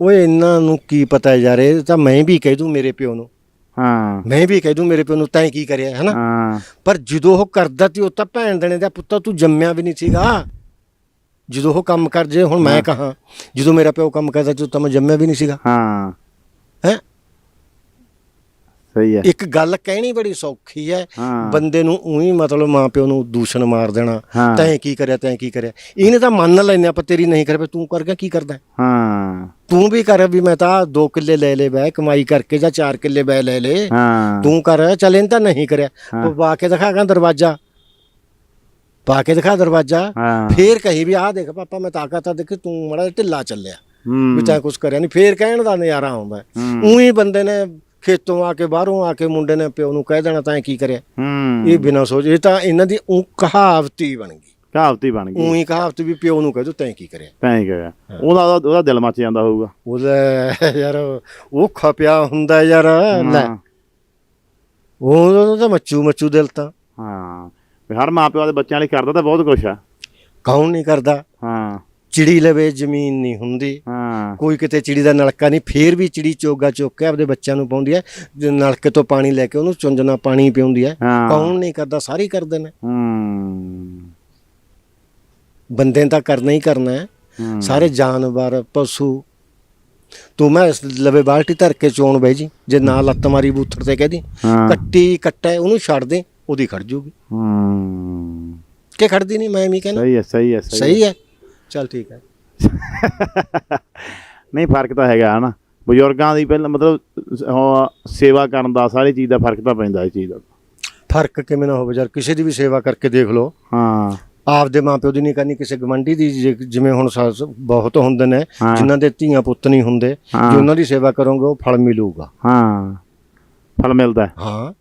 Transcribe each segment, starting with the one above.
ਓਏ ਇਹਨਾਂ ਨੂੰ ਕੀ ਪਤਾ ਯਾਰ ਇਹ ਤਾਂ ਮੈਂ ਵੀ ਕਹਿ ਦੂੰ ਮੇਰੇ ਪਿਓ ਨੂੰ। ਹਾਂ। ਮੈਂ ਵੀ ਕਹਿ ਦੂੰ ਮੇਰੇ ਪਿਓ ਨੂੰ ਤੈਂ ਕੀ ਕਰਿਆ ਹਨਾ? ਹਾਂ। ਪਰ ਜਦੋਂ ਉਹ ਕਰਦਾ ਤੀ ਉਹ ਤਾਂ ਭੈਣ ਦਣੇ ਦਾ ਪੁੱਤਾ ਤੂੰ ਜੰਮਿਆ ਵੀ ਨਹੀਂ ਸੀਗਾ। ਜਦੋਂ ਉਹ ਕੰਮ ਕਰ ਜੇ ਹੁਣ ਮੈਂ ਕਹਾ ਜਦੋਂ ਮੇਰਾ ਪਿਓ ਕੰਮ ਕਰਦਾ ਜਦੋਂ ਤਾਂ ਮੈਂ ਜੰਮਿਆ ਵੀ ਨਹੀਂ ਸੀਗਾ। ਹਾਂ। ਹੈ? ਸਹੀ ਹੈ। ਇੱਕ ਗੱਲ ਕਹਿਣੀ ਬੜੀ ਸੌਖੀ ਹੈ ਬੰਦੇ ਨੂੰ ਉਹੀ ਮਤਲਬ ਮਾਂ ਪਿਓ ਨੂੰ ਦੂਸ਼ਣ ਮਾਰ ਦੇਣਾ। ਤੈਂ ਕੀ ਕਰਿਆ ਤੈਂ ਕੀ ਕਰਿਆ। ਇਹਨੇ ਤਾਂ ਮੰਨ ਲੈਨੇ ਆਪਾਂ ਤੇਰੀ ਨਹੀਂ ਕਰੇ ਤੂੰ ਕਰ ਗਿਆ ਕੀ ਕਰਦਾ? ਹਾਂ। ਤੂੰ ਵੀ ਕਰ ਵੀ ਮੈਂ ਤਾਂ 2 ਕਿੱਲੇ ਲੈ ਲੈ ਬੈ ਕਮਾਈ ਕਰਕੇ ਜਾਂ 4 ਕਿੱਲੇ ਬੈ ਲੈ ਲੈ ਹਾਂ। ਤੂੰ ਕਰ ਚੱਲ ਇਹਨੇ ਤਾਂ ਨਹੀਂ ਕਰਿਆ। ਉਹ ਪਾ ਕੇ ਦਿਖਾਗਾ ਦਰਵਾਜ਼ਾ। ਪਾ ਕੇ ਦਿਖਾ ਦਰਵਾਜ਼ਾ। ਹਾਂ। ਫੇਰ ਕਹੀ ਵੀ ਆਹ ਦੇਖ ਪਾਪਾ ਮੈਂ ਤਾਕਤ ਆ ਦੇਖ ਤੂੰ ਮੜਾ ਢਿੱਲਾ ਚੱਲਿਆ। ਹੂੰ। ਵੀ ਤੈਂ ਕੁਝ ਕਰਿਆ ਨਹੀਂ ਫੇਰ ਕਹਿਣ ਦਾ ਨਜ਼ਾਰਾ ਆਉਂਦਾ। ਹੂੰ। ਉਹੀ ਬੰਦੇ ਨੇ ਖੇਤੋਂ ਆ ਕੇ ਬਾਹਰੋਂ ਆ ਕੇ ਮੁੰਡੇ ਨੇ ਪਿਓ ਨੂੰ ਕਹਿ ਦੇਣਾ ਤੈਂ ਕੀ ਕਰਿਆ? ਹੂੰ। ਇਹ ਬਿਨਾਂ ਸੋਚ ਇਹ ਤਾਂ ਇਹਨਾਂ ਦੀ ਉਹ ਕਹਾਵਤੀ ਬਣ ਗਈ। ਕਹਾਵਤੀ ਬਣ ਗਈ। ਉਹੀ ਕਹਾਵਤ ਵੀ ਪਿਓ ਨੂੰ ਕਹਿ ਦੋ ਤੈਂ ਕੀ ਕਰਿਆ? ਤੈਂ ਹੀ ਕਰਿਆ? ਉਹਦਾ ਉਹਦਾ- ਦਿਲ ਮੱਚ ਜਾਂਦਾ ਹੋਊਗਾ। ਉਹਦਾ ਯਾਰ ਉਹ ਖਪਿਆ ਹੁੰਦਾ ਯਾਰ ਲੈ। ਹਾਂ। ਉਹ ਤਾਂ ਮੱਚੂ ਮੱਚੂ ਦਿਲ ਤਾਂ। ਹਾਂ। ਵੀ ਹਰ ਮਾਂ ਪਿਓ ਦੇ ਬੱਚਿਆਂ ਲਈ ਕਰਦਾ ਤਾਂ ਬਹੁਤ ਕੁਛ ਆ। ਕੌਣ ਨਹੀਂ ਕਰਦਾ? ਹਾਂ। ਚਿੜੀ ਲਵੇ ਜ਼ਮੀਨ ਨਹੀਂ ਹੁੰਦੀ। ਹਾਂ। ਕੋਈ ਕਿਤੇ ਚਿੜੀ ਦਾ ਨਲਕਾ ਨਹੀਂ ਫੇਰ ਵੀ ਚਿੜੀ ਚੋਗਾ ਚੁੱਕ ਕੇ ਆਪਦੇ ਬੱਚਿਆਂ ਨੂੰ ਪਾਉਂਦੀ ਹੈ। ਨਲਕੇ ਤੋਂ ਪਾਣੀ ਲੈ ਕੇ ਉਹਨੂੰ ਚੁੰਝਣਾ ਪਾਣੀ ਪਿਉਂਦੀ ਹੈ। ਹਾਂ। ਕੌਣ ਨਹੀਂ ਕਰਦਾ ਸਾਰੇ ਹੀ ਕਰਦੇ ਨੇ। ਹੂੰ। ਬੰਦੇ ਨੇ ਤਾਂ ਕਰਨਾ ਹੀ ਕਰਨਾ ਹੈ। ਸਾਰੇ ਜਾਨਵਰ ਪਸ਼ੂ। ਤੂੰ ਮੈਂ ਇਸ ਲਵੇ ਬਾਲਟੀ ਧਰ ਕੇ ਚੋਣ ਬਈ ਜੀ। ਜੇ ਨਾ ਲੱਤ ਮਾਰੀ ਬੂਥਰ ਤੇ ਕਹਦੀ ਕੱਟੀ ਕੱਟਾ ਉਹਨੂੰ ਛੱਡ ਦੇ ਉਹਦੀ ਖੜ ਜੂਗੀ। ਹੂੰ। ਕਿ ਖੜਦੀ ਨਹੀਂ ਮੈਂ ਵੀ ਕਹਿੰਦਾ ਸਹੀ ਹੈ ਸਹੀ ਹੈ ਸਹੀ ਹੈ। ਚੱਲ ਠੀਕ ਹੈ। ਨਹੀਂ ਫ਼ਰਕ ਤਾਂ ਹੈਗਾ ਹਨਾ। ਬਜ਼ੁਰਗਾਂ ਦੀ ਪਹਿਲਾਂ ਮਤਲਬ ਸੇਵਾ ਕਰਨ ਦਾ ਸਾਰੀ ਚੀਜ਼ ਦਾ ਫ਼ਰਕ ਤਾਂ ਪੈਂਦਾ ਇਸ ਚੀਜ਼ ਦਾ। ਫ਼ਰਕ ਕਿਵੇਂ ਨਾ ਹੋਵੇ ਯਾਰ ਕਿਸੇ ਦੀ ਵੀ ਸੇਵਾ ਕਰਕੇ ਦੇਖ ਲਓ। ਹਾਂ। ਆਪਦੇ ਮਾਪਿਓ ਦੀ ਨਹੀਂ ਕਰਨੀ ਕਿਸੇ ਗਵੰਡੀ ਦੀ ਜੇ- ਜਿਵੇਂ ਹੁਣ ਬਹੁਤ ਹੁੰਦੇ ਨੇ ਹਾਂ। ਜਿਨ੍ਹਾਂ ਦੇ ਧੀਆਂ ਪੁੱਤ ਨਹੀਂ ਹੁੰਦੇ ਹਾਂ। ਜੇ ਉਹਨਾਂ ਦੀ ਸੇਵਾ ਕਰੋਗੇ ਉਹ ਫਲ ਮਿਲੂਗਾ। ਹਾਂ। ਫਲ ਮਿਲਦਾ ਹੈ। ਹਾਂ।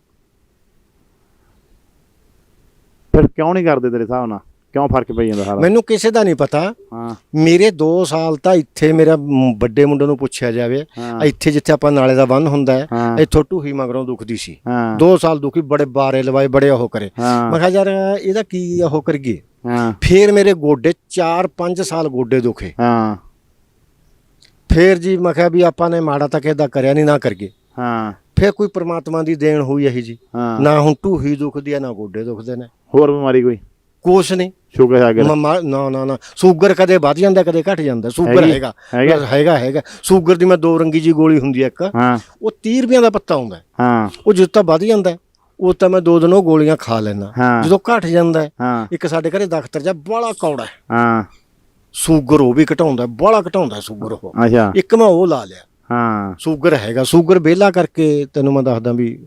ਫਿਰ ਕਿਉਂ ਨਹੀਂ ਕਰਦੇ ਤੇਰੇ ਹਿਸਾਬ ਨਾਲ? ਕਿਉਂ ਫ਼ਰਕ ਪਈ ਜਾਂਦਾ ਸਾਰਾ? ਮੈਨੂੰ ਕਿਸੇ ਦਾ ਨਹੀਂ ਪਤਾ। ਹਾਂ। ਮੇਰੇ 2 ਸਾਲ ਤਾਂ ਇੱਥੇ ਮੇਰਾ ਮ- ਵੱਡੇ ਮੁੰਡੇ ਨੂੰ ਪੁੱਛਿਆ ਜਾਵੇ ਹਾਂ। ਇੱਥੇ ਜਿੱਥੇ ਆਪਾਂ ਨਾਲੇ ਦਾ ਬੰਨ ਹੁੰਦਾ ਹੈ ਹਾਂ। ਇੱਥੋਂ ਢੂਹੀ ਮਗਰੋਂ ਦੁਖਦੀ ਸੀ। ਹਾਂ। 2 ਸਾਲ ਦੁਖੀ ਬੜੇ ਬਾਰੇ ਲਵਾਏ ਬੜੇ ਉਹ ਕਰੇ। ਹਾਂ। ਮੈਂ ਕਿਹਾ ਯਾਰ ਇਹਦਾ ਕੀ ਉਹ ਕਰੀਏ? ਹਾਂ। ਫੇਰ ਮੇਰੇ ਗੋਡੇ 4-5 ਸਾਲ ਗੋਡੇ ਦੁਖੇ। ਹਾਂ। ਫੇਰ ਜੀ ਮੈਂ ਕਿਹਾ ਵੀ ਆਪਾਂ ਨੇ ਮਾੜਾ ਤਾਂ ਕਿਹਦਾ ਕਰਿਆ ਨਹੀਂ ਨਾ ਕਰੀਏ। ਹਾਂ। ਫੇਰ ਕੋਈ ਪ੍ਰਮਾਤਮਾ ਦੀ ਦੇਣ ਹੋਈ ਇਹੀ ਜੀ। ਨਾ ਹੁਣ ਢੂਹੀ ਦੁਖਦੀ ਹੈ ਨਾ ਗੋਡੇ ਦੁਖਦੇ ਨੇ। ਹੋਰ ਬਿਮਾਰੀ ਕੋਈ? ਕੁਛ ਨਹੀਂ ਸ਼ੂਗਰ ਹੈ ਅਗਰ ਮਮਾ ਨਾ ਨਾ ਨਾ। ਸ਼ੂਗਰ ਕਦੇ ਵੱਧ ਜਾਂਦਾ ਕਦੇ ਘਟ ਜਾਂਦਾ। ਸ਼ੂਗਰ ਹੈਗੀ? ਹੈਗਾ। ਹੈਗਾ? ਹੈਗਾ ਹੈਗਾ। ਸ਼ੂਗਰ ਦੀ ਮੈਂ ਦੋ ਰੰਗੀ ਜੀ ਗੋਲੀ ਹੁੰਦੀ ਹੈ ਇੱਕ। ਹਾਂ। ਉਹ 30 ਰੁਪਈਆਂ ਦਾ ਪੱਤਾ ਹੁੰਦਾ ਹੈ। ਉਹ ਜਦੋਂ ਤਾਂ ਵੱਧ ਜਾਂਦਾ ਉਹ ਤਾਂ ਮੈਂ ਦੋ ਦਿਨ ਉਹ ਗੋਲੀਆਂ ਖਾ ਲੈਣਾ ਹਾਂ। ਜਦੋਂ ਘਟ ਜਾਂਦਾ ਹੈ, ਹਾਂ। ਇੱਕ ਸਾਡੇ ਘਰੇ ਦਖਤਰ ਜਾ ਬੜਾ ਕੌੜਾ ਹੈ। ਹਾਂ। ਸ਼ੂਗਰ ਉਹ ਵੀ ਘਟਾਉਂਦਾ ਬੜਾ ਘਟਾਉਂਦਾ ਸ਼ੂਗਰ ਉਹ। ਅੱਛਾ। ਇੱਕ ਮੈਂ ਉਹ ਲਾ ਲਿਆ। ਹਾਂ। ਸ਼ੂਗਰ ਹੈਗਾ ਸ਼ੂਗਰ ਬੇਲਾ ਕਰਕੇ ਤੈਨੂੰ ਮੈਂ ਦੱਸਦਾ ਵੀ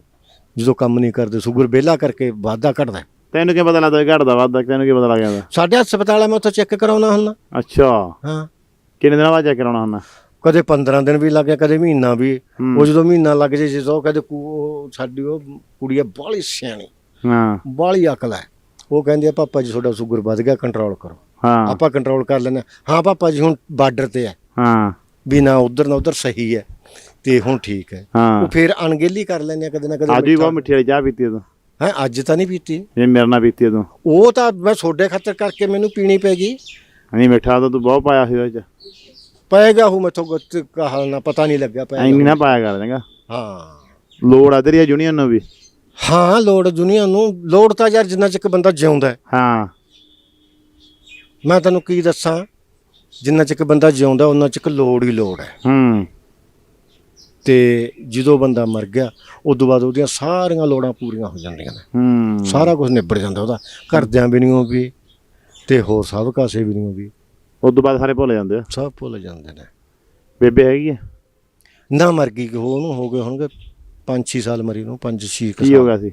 ਜਦੋਂ ਕੰਮ ਨਹੀਂ ਕਰਦੇ ਸ਼ੂਗਰ ਬੇਲਾ ਕਰਕੇ ਵਾਧਾ ਘਟਦਾ ਹੈ। ਤੈਨੂੰ ਕੀ ਪਤਾ ਲੱਗਦਾ ਘਟਦਾ ਵੱਧਦਾ ਤੈਨੂੰ ਕੀ ਪਤਾ ਲੱਗ ਜਾਂਦਾ? ਸਾਡੇ ਹਸਪਤਾਲ ਆ ਮੈਂ ਉੱਥੇ ਚੈੱਕ ਕਰਾਉਣਾ ਹੁੰਦਾ। ਅੱਛਾ। ਹਾਂ। ਕਿੰਨੇ ਦਿਨਾਂ ਬਾਅਦ ਚੈੱਕ ਕਰਾਉਣਾ ਹੁੰਦਾ? ਕਦੇ 15 ਦਿਨ ਵੀ ਲੱਗ ਗਿਆ ਕਦੇ ਮਹੀਨਾ ਵੀ। ਉਹ ਜਦੋਂ ਮਹੀਨਾ ਲੱਗ ਜੇ ਕੂ- ਉਹ ਸਾਡੀ ਉਹ ਕੁੜੀ ਆ ਬਾਹਲੀ ਸਿਆਣੀ ਹਾਂ। ਬਾਹਲੀ ਅਕਲ ਹੈ। ਉਹ ਕਹਿੰਦੀ ਆ ਪਾਪਾ ਜੀ ਤੁਹਾਡਾ ਸ਼ੂਗਰ ਵੱਧ ਗਿਆ ਕੰਟਰੋਲ ਕਰੋ। ਹਾਂ। ਆਪਾਂ ਕੰਟਰੋਲ ਕਰ ਲੈਂਦੇ ਹਾਂ। ਪਾਪਾ ਜੀ ਹੁਣ ਬਾਰਡਰ ਤੇ ਹੈ। ਹਾਂ। ਵੀ ਨਾ ਉਧਰ ਨਾ ਉਧਰ ਸਹੀ ਹੈ ਤੇ ਹੁਣ ਠੀਕ ਹੈ। ਉਹ ਫਿਰ ਅਣਗਹਿਲੀ ਕਰ ਲੈਂਦੇ ਆ ਕਦੇ ਨਾ ਕਦੇ ਅੱਜ ਵੀ ਬਹੁਤ ਮਿੱਠੀ ਵਾਲੀ ਚਾਹ ਪੀਤੀ ਆ ਤੂੰ ਹੈ ਅੱਜ ਤਾਂ ਨਹੀਂ ਪੀਤੀ। ਜੇ ਮੇਰੇ ਨਾਲ ਪੀਤੀ ਆ ਤੂੰ ਉਹ ਤਾਂ ਮੈਂ ਛੋਡੇ ਖਾਤਰ ਕਰਕੇ ਮੈਨੂੰ ਪੀਣੀ ਪੈਗੀ ਨਹੀਂ ਮਿੱਠਾ ਤਾਂ ਤੂੰ ਬਹੁਤ ਪਾਇਆ ਸੀ ਉਹਦੇ ਚ। ਪਏਗਾ ਉਹ ਮੈਥੋਂ ਗੁੱਤ ਕਹਾ ਨਾ ਪਤਾ ਨਹੀਂ ਲੱਗਿਆ ਐਨੀ ਨਾ ਪਾਇਆ ਕਰ ਹਾਂ। ਲੋੜ ਆ ਤੇਰੀ ਯੂਨੀਅਨ ਨੂੰ ਵੀ? ਹਾਂ ਲੋੜ ਦੁਨੀਆ ਨੂੰ। ਲੋੜ ਤਾਂ ਯਾਰ ਜਿੰਨਾ ਚਿਰ ਬੰਦਾ ਜਿਉਂਦਾ ਹੈ। ਹਾਂ। ਮੈਂ ਤੈਨੂੰ ਕੀ ਦੱਸਾਂ? ਜਿੰਨਾ ਚਿਰ ਬੰਦਾ ਜਿਉਂਦਾ ਉਹਨਾਂ ਚਿਰ ਲੋੜ ਹੀ ਲੋੜ ਹੈ। ਹੂੰ। ਤੇ ਜਦੋਂ ਬੰਦਾ ਮਰ ਗਿਆ ਉਦੋਂ ਬਾਅਦ ਉਹਦੀਆਂ ਸਾਰੀਆਂ ਲੋੜਾਂ ਪੂਰੀਆਂ ਹੋ ਜਾਂਦੀਆਂ ਨੇ। ਹੂੰ। ਸਾਰਾ ਕੁਝ ਨਿਬੜ ਜਾਂਦਾ ਉਹਦਾ। ਘਰਦਿਆਂ ਵੀ ਨਹੀਂ ਵੀ ਤੇ ਹੋਰ ਸਭ ਕਾਸੇ ਵੀ ਨਹੀਂ ਵੀ। ਉਸ ਤੋਂ ਬਾਅਦ ਸਾਰੇ ਭੁੱਲ ਜਾਂਦੇ ਆ। ਸਭ ਭੁੱਲ ਜਾਂਦੇ ਨੇ। ਬੇਬੇ ਹੈਗੀ ਆ? ਨਾ ਮਰ ਗਈ ਉਹ ਉਹਨੂੰ ਹੋ ਗਏ ਹੋਣਗੇ 5-6 ਸਾਲ ਮਰੀ ਨੂੰ 5-6 ਕੀ ਹੋ ਗਿਆ ਸੀ?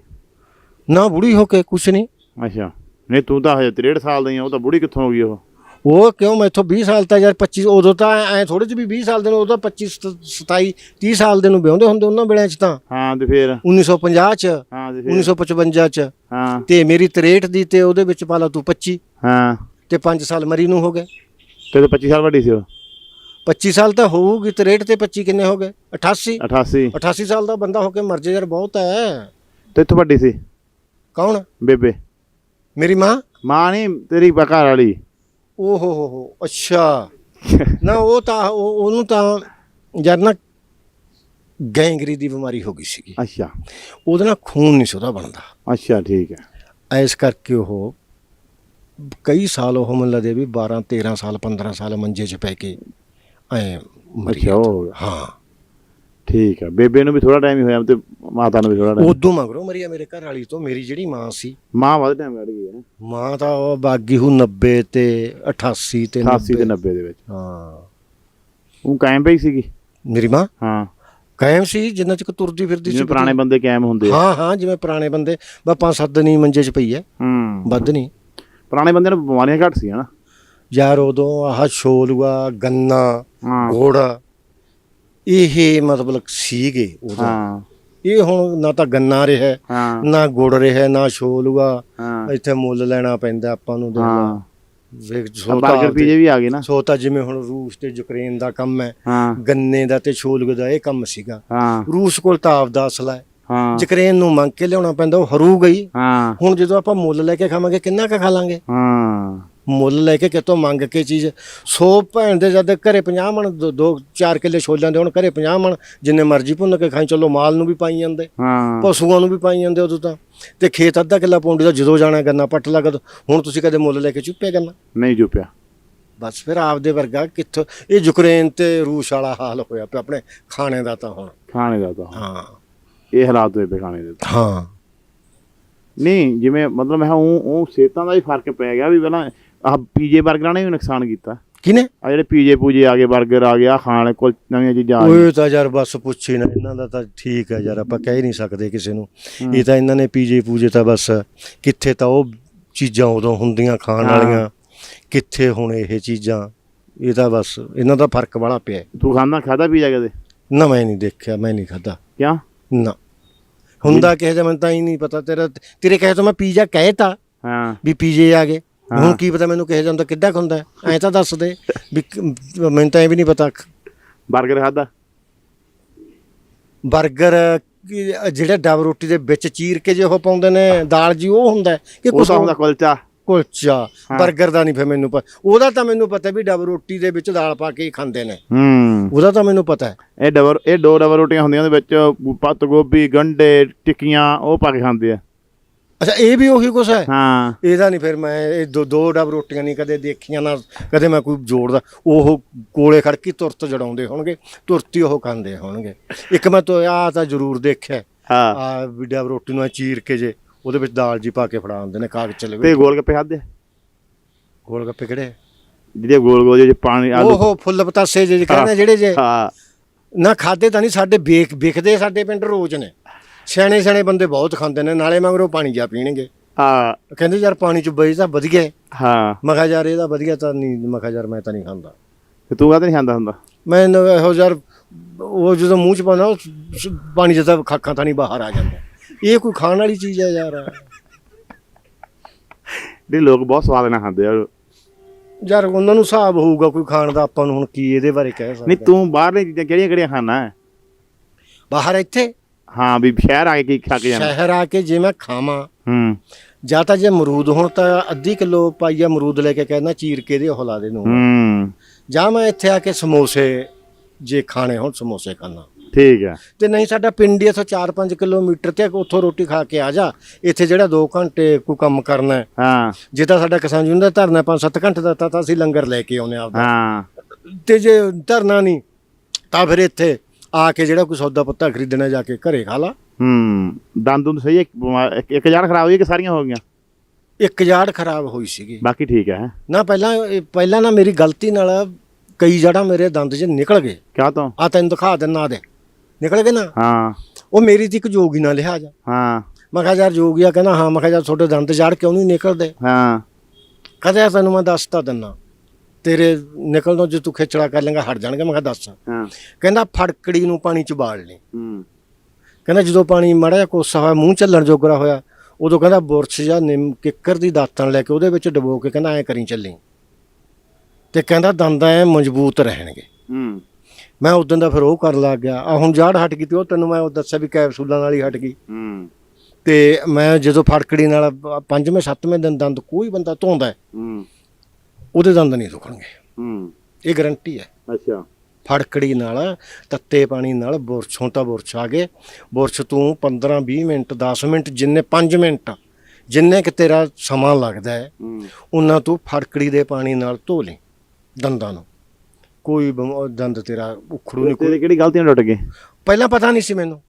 ਨਾ ਬੁੜੀ ਹੋ ਕੇ ਕੁਛ ਨਹੀਂ। ਅੱਛਾ। ਨਹੀਂ ਤੂੰ ਤਾਂ ਹਜੇ 63 ਸਾਲ ਦੀ ਆ ਉਹ ਤਾਂ ਬੁੜੀ ਕਿੱਥੋਂ ਹੋ ਗਈ ਉਹ? ਉਹ ਕਿਉਂ? ਮੈਥੋਂ 20 ਸਾਲ ਤਾਂ ਯਾਰ 25 ਉਦੋਂ ਤਾਂ ਐ ਥੋੜੇ ਜਿਹੇ ਵੀ 20 ਸਾਲ ਦੇ ਨੂੰ ਉਦੋਂ 25 27 30 ਸਾਲ ਦੇ ਨੂੰ ਵਿਆਹੁੰਦੇ ਹੁੰਦੇ ਉਹਨਾਂ ਵੇਲਿਆਂ 'ਚ ਤਾਂ। ਹਾਂ ਤੇ ਫੇਰ? 1950 'ਚ ਹਾਂ ਤੇ ਫੇਰ? 1955 'ਚ। ਹਾਂ। ਤੇ ਮੇਰੀ 63 ਦੀ ਤੇ ਉਹਦੇ ਵਿੱਚ ਪਾ ਲਾ ਤੂੰ 25 ਹਾਂ। ਤੇ 5 ਸਾਲ ਮਰੀ ਨੂੰ ਹੋ ਗਏ। ਤੇ 25 ਸਾਲ ਵੱਡੀ ਸੀ ਉਹ? 25 ਸਾਲ ਤਾਂ ਹੋਊਗੀ 63 ਤੇ 25 ਕਿੰਨੇ ਹੋ ਗਏ? 88 88 88 ਸਾਲ ਦਾ ਬੰਦਾ ਹੋ ਕੇ ਮਰ ਜੇ ਯਾਰ ਬਹੁਤ ਹੈ। ਤੇ ਇੱਥੋਂ ਵੱਡੀ ਸੀ? ਕੌਣ? ਬੇਬੇ। ਮੇਰੀ ਮਾਂ? ਮਾਂ ਨਹੀਂ ਤੇਰੀ ਘਰ ਵਾਲੀ। ਓ ਹੋ ਹੋ ਅੱਛਾ। ਨਾ ਉਹ ਤਾਂ ਉਹ- ਉਹਨੂੰ ਤਾਂ ਯਾਰ ਨਾ ਗੈਂਗਰੀ ਦੀ ਬਿਮਾਰੀ ਹੋ ਗਈ ਸੀਗੀ। ਅੱਛਾ। ਉਹਦੇ ਨਾਲ ਖੂਨ ਨਹੀਂ ਸੀ ਉਹਦਾ ਬਣਦਾ। ਅੱਛਾ ਠੀਕ ਹੈ। ਐਸ ਕਰਕੇ ਉਹ ਕਈ ਸਾਲ ਉਹ ਮੈਨੂੰ ਲੱਗਦੇ ਵੀ 12 13 ਸਾਲ 15 ਸਾਲ ਮੰਜੇ 'ਚ ਪੈ ਕੇ ਐ ਮਰੀ ਅੱਛਾ, ਉਹ ਹੋ। ਠੀਕ ਹੈ ਬੇਬੇ ਨੂੰ ਵੀ ਥੋੜਾ ਟਾਈਮ ਹੀ ਹੋਇਆ ਤੇ ਮਾਤਾ ਨੂੰ ਵੀ ਥੋੜਾ ਟਾਈਮ ਉਦੋਂ ਮਗਰੋਂ ਮਰੀ ਆ ਮੇਰੇ ਘਰ ਵਾਲੀ ਤੋਂ ਮੇਰੀ ਜਿਹੜੀ ਮਾਂ ਸੀ। ਮਾਂ ਵੱਧ ਟਾਈਮ ਕੱਢ ਗਈ ਹੈ ਮਾਂ ਤਾਂ ਉਹ ਬਾਗੀ ਹੂ 90 ਤੇ 88 ਤੇ 88 ਤੇ 90 90 ਦੇ ਵਿੱਚ। ਹਾਂ। ਉਹ ਕਾਇਮ ਪਈ ਸੀਗੀ? ਮੇਰੀ ਮਾਂ? ਹਾਂ। ਕਾਇਮ ਸੀ ਜਿੰਨਾ ਚਿਰ ਤੁਰਦੀ ਫਿਰਦੀ ਸੀ ਜਿਵੇਂ ਪੁਰਾਣੇ ਬੰਦੇ ਕਾਇਮ ਹੁੰਦੇ ਆ। ਹਾਂ ਹਾਂ ਜਿਵੇਂ ਪੁਰਾਣੇ ਬੰਦੇ। ਬਾ ਪੰਜ ਸੱਤ ਦਿਨ ਹੀ ਮੰਜੇ 'ਚ ਪਈ ਐ। ਹੂੰ। ਵੱਧ ਨਹੀਂ ਪੁਰਾਣੇ ਬੰਦੇ ਨੂੰ ਬਿਮਾਰੀਆਂ ਘੱਟ ਸੀ ਹਨਾ? ਯਾਰ ਉਦੋਂ ਆਹ ਛੋਲੂਆ ਗੰਨਾ ਹਾਂ। ਇਹ ਮਤਲਬ ਸੀਗੇ ਉਦੋਂ। ਹਾਂ। ਇਹ ਹੁਣ ਨਾ ਤਾਂ ਗੰਨਾ ਰਿਹਾ ਹਾਂ। ਨਾ ਗੁੜ ਰਿਹਾ ਨਾ ਛੋਲੂਆ ਹਾਂ। ਇੱਥੇ ਮੁੱਲ ਲੈਣਾ ਪੈਂਦਾ ਆਪਾਂ ਨੂੰ ਹਾਂ। ਵੇਖ ਬਰਗਰ ਪੀਜੇ ਵੀ ਆ ਗਏ ਨਾ। ਸੋ ਤਾਂ ਜਿਵੇਂ ਹੁਣ ਰੂਸ ਤੇ ਯੂਕਰੇਨ ਦਾ ਕੰਮ ਹੈ ਹਾਂ। ਗੰਨੇ ਦਾ ਤੇ ਛੋਲੂਏ ਦਾ ਇਹ ਕੰਮ ਸੀਗਾ। ਹਾਂ। ਰੂਸ ਕੋਲ ਤਾਂ ਆਪਦਾ ਅਸਲਾ ਹੈ। ਹਾਂ। ਯੂਕਰੇਨ ਨੂੰ ਮੰਗ ਕੇ ਲਿਆਉਣਾ ਪੈਂਦਾ ਉਹ हरू ਗਈ। ਹਾਂ। ਹੁਣ ਜਦੋਂ ਆਪਾਂ ਮੁੱਲ ਲੈ ਕੇ ਖਾਵਾਂਗੇ ਕਿੰਨਾ ਕੁ ਖਾ ਲਾਂਗੇ? ਹਾਂ। ਮੁੱਲ ਲੈ ਕੇ ਕਿਤੋਂ ਮੰਗ ਕੇ ਚੀਜ਼? ਸੋ ਭੈਣ ਦੇ ਜਦ ਘਰੇ 50 ਮਣ ਦੋ- ਦੋ 4 ਕਿੱਲੇ ਛੋਲਿਆਂ ਦੇ ਹੁਣ ਘਰੇ 50 ਮਣ ਜਿੰਨੇ ਮਰਜ਼ੀ ਭੁੰਨ ਕੇ ਖਾਈ ਚਲੋ ਮਾਲ ਨੂੰ ਵੀ ਪਾਈ ਜਾਂਦੇ ਹਾਂ। ਪਸ਼ੂਆਂ ਨੂੰ ਵੀ ਪਾਈ ਜਾਂਦੇ ਉਦੋਂ ਤਾਂ। ਤੇ ਖੇਤ ਅੱਧਾ ਕਿੱਲਾ ਪੌਂਡੀ ਦਾ ਜਦੋਂ ਜਾਣਾ ਗੰਨਾ ਪੱਟ ਲਗਦ ਹੁਣ ਤੁਸੀਂ ਕਦੇ ਮੁੱਲ ਲੈ ਕੇ ਚੁੱਪੇ ਗੰਨਾ ਨਹੀਂ ਜੁਪਿਆ ਬਸ ਫਿਰ ਆਪਦੇ ਵਰਗਾ ਕਿੱਥੋਂ ਇਹ ਯੂਕਰੇਨ ਤੇ ਰੂਸ ਵਾਲਾ ਹਾਲ ਹੋਇਆ ਪਿਆ ਆਪਣੇ ਖਾਣੇ ਦਾ ਤਾਂ ਹੁਣ। ਖਾਣੇ ਦਾ ਤਾਂ ਹਾਂ। ਇਹ ਹਾਲਾਤ ਹੋਏ ਪਏ ਖਾਣੇ ਦੇ। ਹਾਂ। ਨਹੀਂ ਜਿਵੇਂ ਮਤਲਬ ਮੈਂ ਉਹ ਉਹ ਸਿਹਤਾਂ ਦਾ ਹੀ ਫ਼ਰਕ ਪੈ ਗਿਆ ਵੀ ਪਹਿਲਾਂ ਆਹ ਪੀਜੇ 버ਗਰਾਂ ਨੇ ਵੀ ਨੁਕਸਾਨ ਕੀਤਾ। ਕਿਨੇ ਆ ਜਿਹੜੇ ਪੀਜੇ ਪੂਜੇ ਆ ਗਏ 버ਗਰ ਆ ਗਿਆ ਖਾਣ ਕੋਲ ਨਵੀਆਂ ਚੀਜ਼ਾਂ ਆ ਗਈਆਂ। ਉਹ ਤਾਂ ਯਾਰ ਬਸ ਪੁੱਛੀ ਨਾ ਇਹਨਾਂ ਦਾ ਤਾਂ ਠੀਕ ਹੈ ਯਾਰ ਆਪਾਂ ਕਹਿ ਨਹੀਂ ਸਕਦੇ ਕਿਸੇ ਨੂੰ। ਇਹ ਤਾਂ ਇਹਨਾਂ ਨੇ ਪੀਜੇ ਪੂਜੇ ਤਾਂ ਬਸ ਕਿੱਥੇ ਤਾਂ ਉਹ ਚੀਜ਼ਾਂ ਉਦੋਂ ਹੁੰਦੀਆਂ ਖਾਣ। ਵਾਲੀਆਂ ਕਿੱਥੇ ਹੁਣ ਇਹ ਚੀਜ਼ਾਂ ਇਹ ਤਾਂ ਬਸ ਇਹਨਾਂ ਦਾ ਫ਼ਰਕ ਬੜਾ ਪਿਆ। ਤੂੰ ਖਾਂਦਾ ਖਾਦਾ ਪੀਜਾ ਕਦੇ? ਨਾ ਮੈਂ ਨਹੀਂ ਦੇਖਿਆ ਮੈਂ ਨਹੀਂ ਖਾਦਾ। ਕਿਉਂ? ਨਾ। ਹੁੰਦਾ ਕਿਸੇ ਦਾ ਮੈਨੂੰ ਤਾਂ ਹੀ ਨਹੀਂ ਪਤਾ ਤੇਰਾ। ਤੇਰੇ ਕਹੇ ਤੋਂ ਮੈਂ ਪੀਜ਼ਾ ਕਹਿਤਾ ਹਾਂ। ਵੀ ਪੀਜੇ ਆ ਗਏ। ਹੁਣ ਕੀ ਪਤਾ ਮੈਨੂੰ ਕਿਸੇ ਜਾਂਦਾ ਕਿੱਦਾਂ ਹੁੰਦਾ। ਐ ਤਾਂ ਦੱਸ ਦੇ ਵੀ ਕ- ਮੈਨੂੰ ਤਾਂ ਇਹ ਵੀ ਨਹੀਂ ਪਤਾ। 버ਗਰ ਖਾਦਾ 버ਗਰ ਜਿਹੜੇ ਡਬ ਰੋਟੀ ਦੇ ਵਿੱਚ ਚੀਰ ਕੇ ਜੇ ਉਹ ਪਾਉਂਦੇ ਨੇ ਦਾਲ ਜੀ ਉਹ ਹੁੰਦਾ ਹੈ। ਕਿ ਉਹ ਕੁਛ ਤਾਂ ਹੁੰਦਾ ਕੁਲਚਾ। ਕੁਲਚਾ। 버ਗਰ ਦਾ ਨਹੀਂ ਫਿਰ ਮੈਨੂੰ ਪਤਾ ਉਹਦਾ ਤਾਂ ਮੈਨੂੰ ਪਤਾ ਵੀ ਡਬ ਰੋਟੀ ਦੇ ਵਿੱਚ ਦਾਲ ਪਾ ਕੇ ਹੀ ਖਾਂਦੇ ਨੇ। ਹੂੰ। ਉਹਦਾ ਤਾਂ ਮੈਨੂੰ ਪਤਾ ਹੈ। ਇਹ ਡਬਲ ਇਹ ਦੋ ਡਬਲ ਰੋਟੀਆਂ ਹੁੰਦੀਆਂ ਉਹਦੇ ਵਿੱਚ ਪੱਤ ਗੋਭੀ ਗੰਢੇ ਟਿੱਕੀਆਂ ਉਹ ਪਾ ਕੇ ਖਾਂਦੇ ਆ। ਅੱਛਾ ਇਹ ਵੀ ਉਹੀ ਕੁਛ ਹੈ? ਹਾਂ। ਇਹਦਾ ਨਹੀਂ ਫਿਰ ਮੈਂ ਇਹ ਦੋ ਦੋ ਡਬ ਰੋਟੀਆਂ ਨਹੀਂ ਕਦੇ ਦੇਖੀਆਂ ਨਾ ਕਦੇ ਮੈਂ ਕੋਈ ਜੋੜਦਾ ਉਹ ਕੋਲੇ ਖੜ ਕੇ ਤੁਰਤ ਜੜਾਉਂਦੇ ਹੋਣਗੇ ਤੁਰਤੀ ਉਹ ਖਾਂਦੇ ਹੋਣਗੇ। ਇੱਕ ਮੈਂ ਤਾਂ ਆ ਤਾਂ ਜ਼ਰੂਰ ਦੇਖਿਆ। ਹਾਂ। ਆ ਵੀ ਡਬ ਰੋਟੀ ਨੂੰ ਚੀਰ ਕੇ ਜੇ ਉਹਦੇ ਵਿੱਚ ਦਾਲ ਜੀ ਪਾ ਕੇ ਫੜਾ ਦਿੰਦੇ ਨੇ ਕਾਗਜ਼ ਚ ਤੇ ਗੋਲ ਗੱਪੇ ਖਾਦੇ ਗੋਲ ਗੱਪੇ ਕਿਹੜੇ? ਜਿਹੜੇ ਗੋਲ ਗੋਲ ਜਿਹੇ ਪਾਣੀ ਆਲੂ ਉਹ ਫੁੱਲ ਪਤਾਸੇ ਜੇ ਕਹਿੰਦੇ ਜਿਹੜੇ ਜੇ। ਹਾਂ। ਨਾ ਖਾਦੇ ਤਾਂ ਨਹੀਂ ਸਾਡੇ ਵੇਖ ਵਿਕਦੇ ਸਾਡੇ ਪਿੰਡ ਰੋਜ਼ ਨੇ। ਸਿਆਣੇ ਸਿਆਣੇ ਬੰਦੇ ਬਹੁਤ ਖਾਂਦੇ ਨੇ ਨਾਲੇ ਮਗਰੋਂ ਪਾਣੀ ਜਾ ਪੀਣਗੇ। ਹਾਂ। ਕਹਿੰਦੇ ਯਾਰ ਪਾਣੀ ਚ ਬਈ ਤਾਂ ਵਧੀਆ ਹੈ। ਹਾਂ। ਮੈਂ ਕਿਹਾ ਯਾਰ ਇਹਦਾ ਵਧੀਆ ਤਾਂ ਨਹੀਂ ਮੈਂ ਕਿਹਾ ਯਾਰ ਮੈਂ ਤਾਂ ਨਹੀਂ ਖਾਂਦਾ। ਤੇ ਤੂੰ ਕਾਹਤੇ ਨਹੀਂ ਖਾਂਦਾ ਹੁੰਦਾ? ਮੈਂ ਇਹੋ ਯਾਰ ਉਹ ਜਦੋਂ ਮੂੰਹ ਚ ਪਾਉਂਦਾ ਪਾਣੀ ਜਿਹਾ ਖਾਖਾਂ ਤਾਂ ਨਹੀਂ ਬਾਹਰ ਆ ਜਾਂਦਾ। ਇਹ ਕੋਈ ਖਾਣ ਵਾਲੀ ਚੀਜ਼ ਹੈ ਯਾਰ। ਜਿਹੜੇ ਲੋਕ ਬਹੁਤ ਸਵਾਦ ਨਾਲ ਖਾਂਦੇ ਆ। ਯਾਰ ਉਹਨਾਂ ਨੂੰ ਹਿਸਾਬ ਹੋਊਗਾ ਕੋਈ ਖਾਣ ਦਾ ਆਪਾਂ ਨੂੰ ਹੁਣ ਕੀ ਇਹਦੇ ਬਾਰੇ ਕਹਿ ਨਹੀਂ ਸਕਦੇ ਤੂੰ ਬਾਹਰਲੇ ਚੀਜ਼ਾਂ ਕਿਹੜੀਆਂ ਕਿਹੜੀਆਂ ਖਾਣਾ ਹੈ? ਬਾਹਰ ਇੱਥੇ? ਹਾਂ ਵੀ ਸ਼ਹਿਰ ਆ ਕੇ ਕੀ ਖਾ ਕੇ ਜਾਣਾ? ਸ਼ਹਿਰ ਆ ਕੇ ਜੇ ਮੈਂ ਖਾਵਾਂ। ਹੂੰ। ਜਾਂ ਤਾਂ ਜੇ ਅਮਰੂਦ ਹੁਣ ਤਾਂ ਅੱਧੀ ਕਿਲੋ ਪਾਈਆ ਅਮਰੂਦ ਲੈ ਕੇ ਕਹਿੰਦਾ ਚੀਰ ਕੇ ਦੇ ਉਹ ਲਾ ਦੇ ਨੂੰ ਹੂੰ। ਜਾਂ ਮੈਂ ਇੱਥੇ ਆ ਕੇ ਸਮੋਸੇ ਜੇ ਖਾਣੇ ਹੁਣ ਸਮੋਸੇ ਖਾਣਾ ਠੀਕ ਹੈ। ਤੇ ਨਹੀਂ ਸਾਡਾ ਪਿੰਡ ਹੀ ਇੱਥੋਂ 4-5 ਕਿਲੋਮੀਟਰ ਤੇ ਉੱਥੋਂ ਰੋਟੀ ਖਾ ਕੇ ਆ ਜਾ। ਇੱਥੇ ਜਿਹੜਾ 2 ਘੰਟੇ ਕੋਈ ਕੰਮ ਕਰਨਾ ਹੈ। ਹਾਂ। ਜੇ ਤਾਂ ਸਾਡਾ ਕਿਸਾਨ ਦਾ ਧਰਨਾ 5-7 ਘੰਟੇ ਦਾ ਤਾਂ ਤਾਂ ਅਸੀਂ ਲੰਗਰ ਲੈ ਕੇ ਆਉਨੇ ਆਪਦਾ। ਹਾਂ। ਤੇ ਜੇ ਧਰਨਾ ਨਹੀਂ ਤਾਂ ਫਿਰ ਇੱਥੇ ਆ ਕੇ ਜਿਹੜਾ ਕੋਈ ਸੌਦਾ ਪੱਤਾ ਖਰੀਦਣਾ ਜਾ ਕੇ ਘਰੇ ਖਾ ਲਾ। ਹੂੰ ਦੰਦ ਦੁੰਦ ਸਹੀ ਹੈ ਬਿਮਾਰ- ਇੱਕ- ਇੱਕ ਜਾਨ ਖਰਾਬ ਹੋਈ ਕਿ ਸਾਰੀਆਂ ਹੋ ਗਈਆਂ? ਇੱਕ ਜਾੜ ਖਰਾਬ ਹੋਈ ਸੀਗੀ। ਬਾਕੀ ਠੀਕ ਹੈ ਨਾ ਪਹਿਲਾਂ ਇਹ- ਪਹਿਲਾਂ ਨਾ ਮੇਰੀ ਗਲਤੀ ਨਾਲ ਕਈ ਜੜਾਂ ਮੇਰੇ ਦੰਦ 'ਚ ਨਿਕਲ ਗਏ। ਕਿਆ ਤੋਂ? ਆ ਤੈਨੂੰ ਦਿਖਾ ਦਿੰਨਾ ਦੇ ਨਿਕਲ ਗਏ ਨਾ? ਹਾਂ। ਉਹ ਮੇਰੀ ਤੇ ਇੱਕ ਜੋਗੀ ਨਾਲ ਲਿਹਾਜ਼ ਆ। ਹਾਂ। ਮੈਂ ਕਿਹਾ ਯਾਰ ਜੋਗੀਆ ਕਹਿੰਦਾ ਹਾਂ ਮੈਂ ਕਿਹਾ ਯਾਰ ਤੁਹਾਡੇ ਦੰਦ ਜੜ ਕਿਉਂ ਨਹੀਂ ਨਿਕਲਦੇ। ਹਾਂ। ਕਦੇ ਤੈਨੂੰ ਮੈਂ ਦੱਸਤਾ ਦਿੰਨਾ। ਤੇਰੇ ਨਿਕਲਣੋਂ ਜੇ ਤੂੰ ਖੇਚੜਾ ਕਰ ਲੇਗਾ ਹਟ ਜਾਣਗੇ ਮੈਂ ਕਿਹਾ ਦੱਸ। ਹਾਂ। ਕਹਿੰਦਾ ਫੜਕੜੀ ਨੂੰ ਪਾਣੀ ਚ ਬਾੜ ਲਈ ਹੂੰ। ਕਹਿੰਦਾ ਜਦੋਂ ਪਾਣੀ ਮਾੜਾ ਜਿਹਾ ਕੋਸਾ ਹੋਇਆ ਮੂੰਹ ਚੱਲਣ ਜੋਗਰਾ ਹੋਇਆ ਉਦੋਂ ਕਹਿੰਦਾ ਬੁਰਸ਼ ਜਾਂ ਨਿੰਮ ਕਿੱਕਰ ਦੀ ਦਾਤਣ ਲੈ ਕੇ ਉਹਦੇ ਵਿੱਚ ਡਬੋ ਕੇ ਕਹਿੰਦਾ ਐ ਕਰੀ ਚੱਲੀ। ਤੇ ਕਹਿੰਦਾ ਦੰਦ ਐ ਮਜ਼ਬੂਤ ਰਹਿਣਗੇ। ਹੂੰ। ਮੈਂ ਉਦੋਂ ਦਾ ਫਿਰ ਉਹ ਕਰਨ ਲੱਗ ਗਿਆ। ਆ ਹੁਣ ਜਾੜ ਹਟ ਗਈ ਤੇ ਉਹ ਤੈਨੂੰ ਮੈਂ ਉਹ ਦੱਸਿਆ ਵੀ ਕੈਪਸੂਲਾਂ ਨਾਲ ਹੀ ਹਟ ਗਈ। ਤੇ ਮੈਂ ਜਦੋਂ ਫੜਕੜੀ ਨਾਲ ਪੰਜਵੇਂ ਸੱਤਵੇਂ ਦਿਨ ਦੰਦ ਕੋਈ ਬੰਦਾ ਧੋਂਦਾ ਹੂੰ ਉਹਦੇ ਦੰਦ ਨਹੀਂ ਸੁੱਕਣਗੇ। ਇਹ ਗਰੰਟੀ ਹੈ। ਅੱਛਾ। ਫੜਕੜੀ ਨਾਲ ਤੱਤੇ ਪਾਣੀ ਨਾਲ ਬੁਰਸ਼ੋਂ ਤਾਂ ਬੁਰਸ਼ ਆ ਗਏ। ਬੁਰਸ਼ ਤੂੰ 15 20 ਮਿੰਟ 10 ਮਿੰਟ ਜਿੰਨੇ 5 ਮਿੰਟ ਜਿੰਨੇ ਕਿ ਤੇਰਾ ਸਮਾਂ ਲੱਗਦਾ ਹੈ। ਉਹਨਾਂ ਤੂੰ ਫੜਕੜੀ ਦੇ ਪਾਣੀ ਨਾਲ ਧੋ ਲੈ ਦੰਦਾਂ ਨੂੰ। ਕੋਈ ਬਿਮ- ਦੰਦ ਤੇਰਾ ਉਖੜੂ ਨਹੀਂ ਕੋਈ। ਕਿਹੜੀ ਗਲਤੀਆਂ ਡਟ ਗਏ? ਪਹਿਲਾਂ ਪਤਾ ਨਹੀਂ ਸੀ ਮੈਨੂੰ।